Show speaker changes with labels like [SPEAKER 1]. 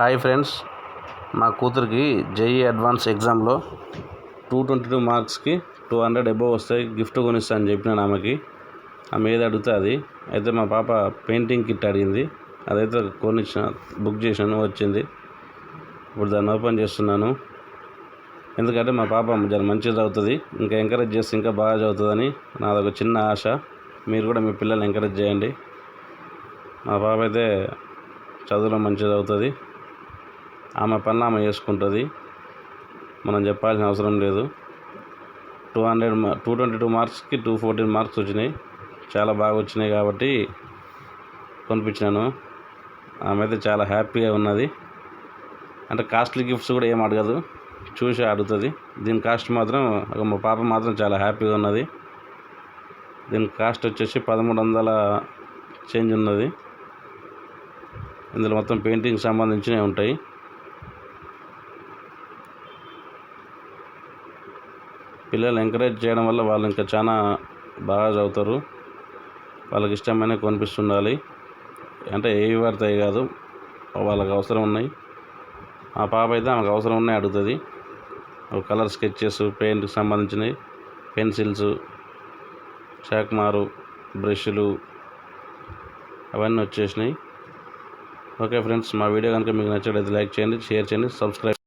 [SPEAKER 1] Hi friends మా కూతురికి JEE advance ఎగ్జామ్లో టూ ట్వంటీ టూ మార్క్స్కి టూ హండ్రెడ్ అబోవ్ వస్తాయి గిఫ్ట్ కొనిస్తా అని చెప్పినాను ఆమెకి. ఆమె ఏది అడిగితే అది. అయితే మా పాప పెయింటింగ్ కిట్ అడిగింది. అదైతే కొనిచ్చిన బుక్ చేసాను వచ్చింది. ఇప్పుడు దాన్ని ఓపెన్ చేస్తున్నాను. ఎందుకంటే మా పాప జర మంచిగా చదువుతుంది. ఇంకా ఎంకరేజ్ చేస్తే ఇంకా బాగా చదువుతుందని నాదొక చిన్న ఆశ. మీరు కూడా మీ పిల్లల్ని ఎంకరేజ్ చేయండి. మా పాప అయితే చదువులో మంచిగా చదువుతుంది. ఆమె పనులు ఆమె చేసుకుంటుంది. మనం చెప్పాల్సిన అవసరం లేదు. Two hundred two twenty two మార్క్స్కి టూ ఫోర్టీన్ మార్క్స్ వచ్చినాయి. చాలా బాగా వచ్చినాయి కాబట్టి కొనిపించినాను. ఆమె అయితే చాలా హ్యాపీగా ఉన్నది. అంటే కాస్ట్లీ గిఫ్ట్స్ కూడా ఏం అడగదు. చూసి అడుగుతుంది. దీని కాస్ట్ మాత్రం ఒక మా పాప మాత్రం చాలా హ్యాపీగా ఉన్నది. దీని కాస్ట్ వచ్చేసి పదమూడు వందల చేంజ్ ఉన్నది. ఇందులో మొత్తం పెయింటింగ్ సంబంధించినవి ఉంటాయి. పిల్లలు ఎంకరేజ్ చేయడం వల్ల వాళ్ళు ఇంకా చాలా బాగా చదువుతారు. వాళ్ళకి ఇష్టమైన కొనిపిస్తుండాలి. అంటే ఏవి పడతాయి కాదు వాళ్ళకి అవసరం ఉన్నాయి. ఆ పాప అయితే ఆమెకు అవసరం ఉన్నాయి అడుగుతుంది. కలర్ స్కెచెస్ పెయింట్కి సంబంధించినవి పెన్సిల్స్ చాక్మారు బ్రష్లు అవన్నీ వచ్చేసినాయి. ఓకే ఫ్రెండ్స్ మా వీడియో కనుక మీకు నచ్చినట్లయితే లైక్ చేయండి షేర్ చేయండి సబ్స్క్రైబ్